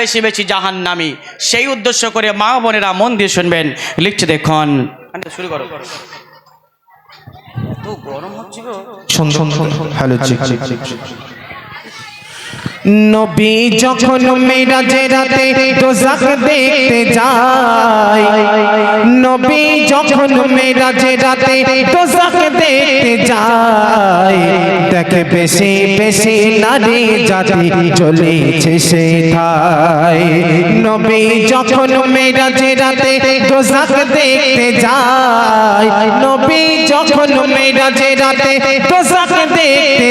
বেশি বেশি জাহান নামি সেই উদ্দেশ্য করে মা বোনেরা মন দিয়ে শুনবেন। লিখছে দেখুন। শুরু করো। গরম হচ্ছে নবী যখন মেরাজে রাতে দোজাখ দেখতে যায়, নবী যখন মেরাজে রাতে দোজাখ দেখতে যায়, দেখে বেশি বেশি নারী জাতি চলেছে সে ঠাই নবী যখন মেরাজে রাতে দোজাখ দেখতে নবী যখন মেরাজে রাতে দোজাখ দেখতে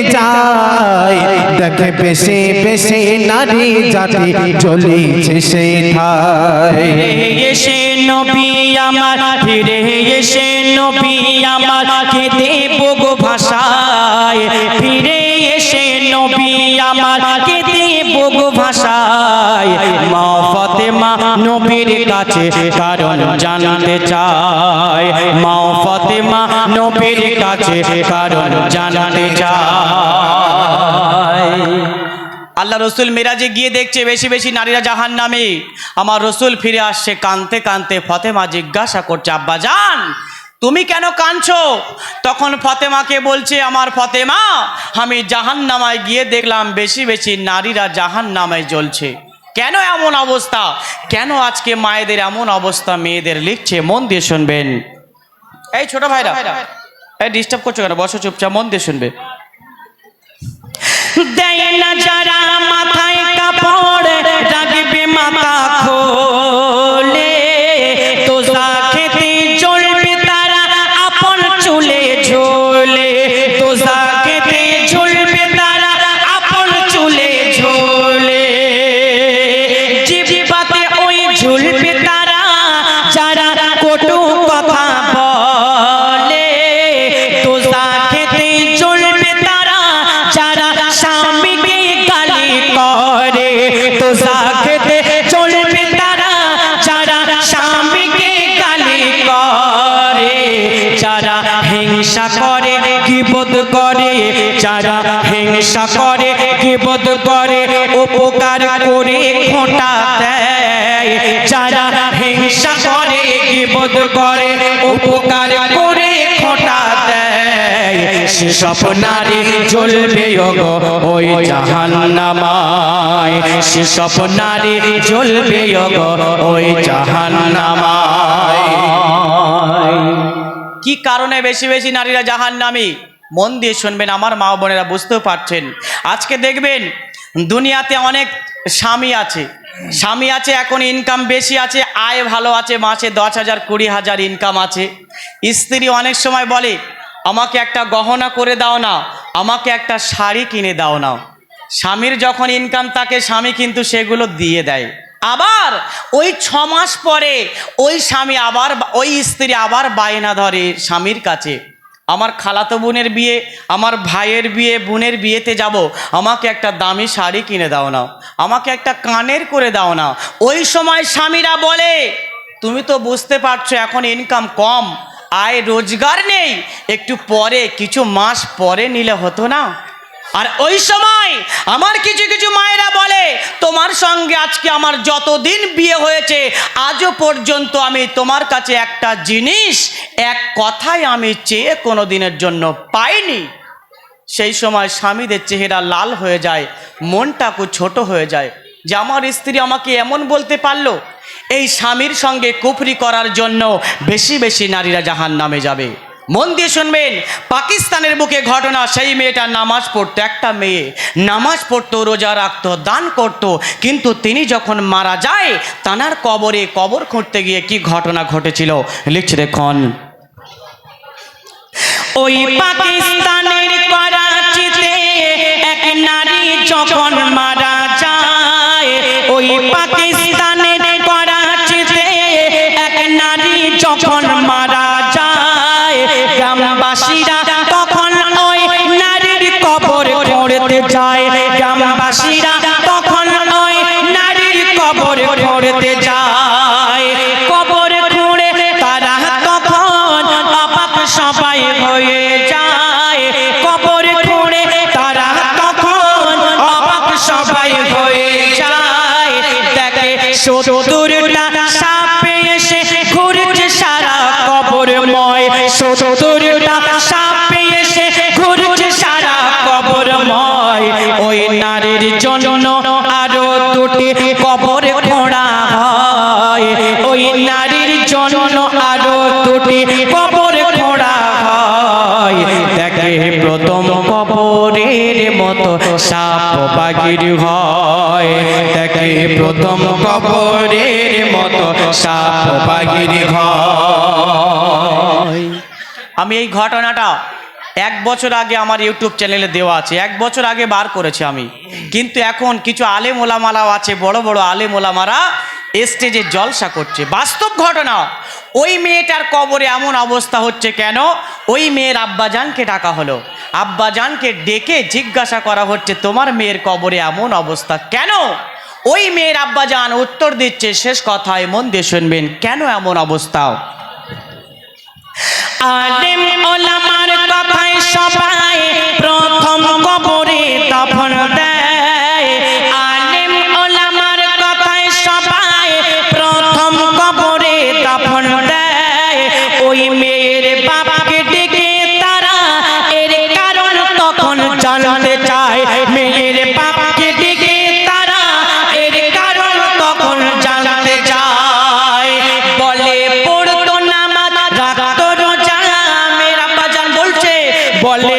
দেখে বেশি বেশি নারী জাতি চলেছে সে এসে নবী আমার, ফিরে এসে নবী আমার, খেতে বগো ভাষায়। ফিরে এসে নবী আমার, খেতে বগো ভাষায়। মা ফাতেমা নবীর কাছে কারণ জানতে চায়। মা ফাতেমা নবীর কাছে কারণ জানতে চায়। আল্লাহ রসুল মিরাজে গিয়ে দেখছে বেশি বেশি নারীরা জাহান নামে আমার রসুল ফিরে আসছে কানতে কানতে ফতেমা জিজ্ঞাসা করছে আব্বা জান তুমি কেন কাঁদছো? তখন ফতেমাকে বলছে আমার ফতেমা আমি জাহান নামায় গিয়ে দেখলাম বেশি বেশি নারীরা জাহান নামায় জ্বলছে। কেন এমন অবস্থা? কেন আজকে মায়েদের এমন অবস্থা? মেয়েদের লিখছে, মন দিয়ে শুনবেন। এই ছোট ভাইরা, এই ডিস্টার্ব করছ কেন? বসো চুপচাপ, মন দিয়ে শুনবে। দেয় না যারা মাথায় কাপড় রাখবে মাথা খোলে। করে, যারা হিংসা করে কিবোধ করে, উপকার করে খোঁটা দেয়। যারা হিংসা করে কিবোধ করে, উপকার করে খোঁটা দেয়। সেসব নারী জ্বলবে ওই জাহান নামায় সেসব নারী জ্বলবে ওই জাহান নামায় কি কারণে বেশি বেশি নারীরা জাহান নামি মন দিয়ে শুনবেন, আমার মা বোনেরা বুঝতেও পারছেন। আজকে দেখবেন, দুনিয়াতে অনেক স্বামী আছে। স্বামী আছে, এখন ইনকাম বেশি আছে, আয় ভালো আছে, মাসে দশ হাজার, কুড়ি হাজার ইনকাম আছে। স্ত্রী অনেক সময় বলে, আমাকে একটা গহনা করে দাও না, আমাকে একটা শাড়ি কিনে দাও না। স্বামীর যখন ইনকাম থাকে, স্বামী কিন্তু সেগুলো দিয়ে দেয়। আবার ওই ছ মাস পরে ওই স্বামী আবার, ওই স্ত্রী আবার বায়না ধরে স্বামীর কাছে। আমার খালাতো বোনের বিয়ে, আমার ভাইয়ের বিয়ে, বোনের বিয়েতে যাব। আমাকে একটা দামি শাড়ি কিনে দাও না আমাকে একটা কানের করে দাও না ওই সময় স্বামীরা বলে, তুমি তো বুঝতে পারছ এখন ইনকাম কম, আয়, রোজগার নেই। একটু পরে, কিছু মাস পরে নিলে হতো না? আর ওই সময় আমার কিছু কিছু মায়েরা বলে, তোমার সঙ্গে আজকে আমার যতদিন বিয়ে হয়েছে, আজও পর্যন্ত আমি তোমার কাছে একটা জিনিস এক কথাই আমি চেয়ে কোনো দিনের জন্য পাইনি। সেই সময় স্বামীদের চেহারা লাল হয়ে যায় মনটাকু ছোট হয়ে যায় যে আমার স্ত্রী আমাকে এমন বলতে পারল, এই স্বামীর সঙ্গে কুফরি করার জন্য বেশি বেশি নারীরা জাহান নামে যাবে। মন দিয়ে শুনবেন পাকিস্তানের বুকে ঘটনা সেই মেয়েটা নামাজ পড়তো একটা মেয়ে নামাজ পড়তো রোজা রাখতো দান করত কিন্তু তিনি যখন মারা যায় তানার কবরে কবর খুঁড়তে গিয়ে কি ঘটনা ঘটেছিল লিখছে দেখুন। ওই পাকিস্তানের করাচিতে এক নারী যখন মারা যায় ওই পাকিস্তানের করাচিতে এক নারী যখন মারা সত্তরটা সাপে এসে ঘুরছে সারা কবরময়। ওই নারীর জন্য আরও দুটি কবর খোঁড়া হয়। ওই নারীর জন্য আরও দুটি কবর খোঁড়া হয়। দেখে প্রথম কবরের মতো সাপ বাগির হয় দেখে প্রথম কবরের মতো সাপ বাগির হয় আমি এই ঘটনাটা এক বছর আগে আমার ইউটিউব চ্যানেলে দেওয়া আছে, এক বছর আগে বার করেছি আমি। কিন্তু এখন কিছু আলেম ওলামালাও আছে, বড় বড় আলেম ওলামারা স্টেজে জলসা করছে। বাস্তব ঘটনা, ওই মেয়েটার কবরে এমন অবস্থা হচ্ছে কেন? ওই মেয়ের আব্বাজানকে ডাকা হলো। আব্বাজানকে ডেকে জিজ্ঞাসা করা হচ্ছে, তোমার মেয়ের কবরে এমন অবস্থা কেন? ওই মেয়ের আব্বাজান উত্তর দিচ্ছে, শেষ কথায় মন দিয়ে শুনবেন, কেন এমন অবস্থা? আলেম বলে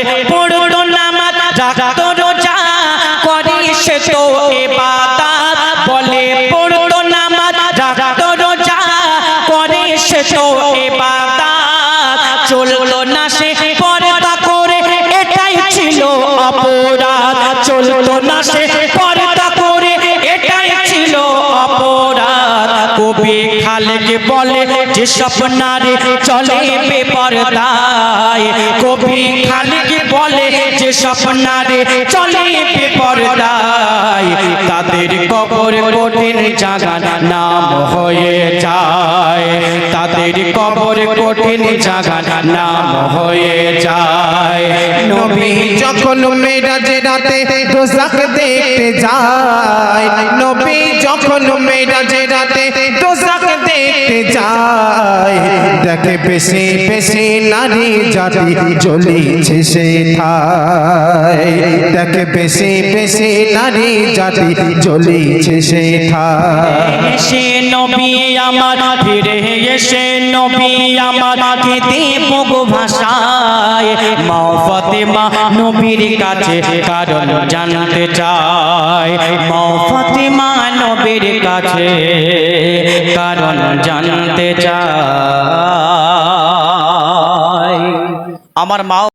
খালেকে বলে যে স্বপ্নারে চলে বেপরদায়। কবি খালেকে বলে যে স্বপ্নারে চলে বেপরদায়। তাদের কবর কঠিন জাগান নাম হয়ে যায়। তাদের কবর কঠিন জাগান নাম হয়ে যায়। নবী যখন মেরাজে রাতে দোজাক দেখতে যায় দেখে বেশি বেশি নারী জাতি জ্বলিছে সে ঠায় দেখে বেশি বেশি নারী জাতি জ্বলিছে সে ঠায় এসে নবী আমার, ফিরে এসে নবী আমার, খেতে বগো ভাষায়। মা ফাতেমা নবীর কাছে কারণ জানতে চায়। মা ফাতেমা নবীর কাছে কারণ জানতে চায়। আমার মাও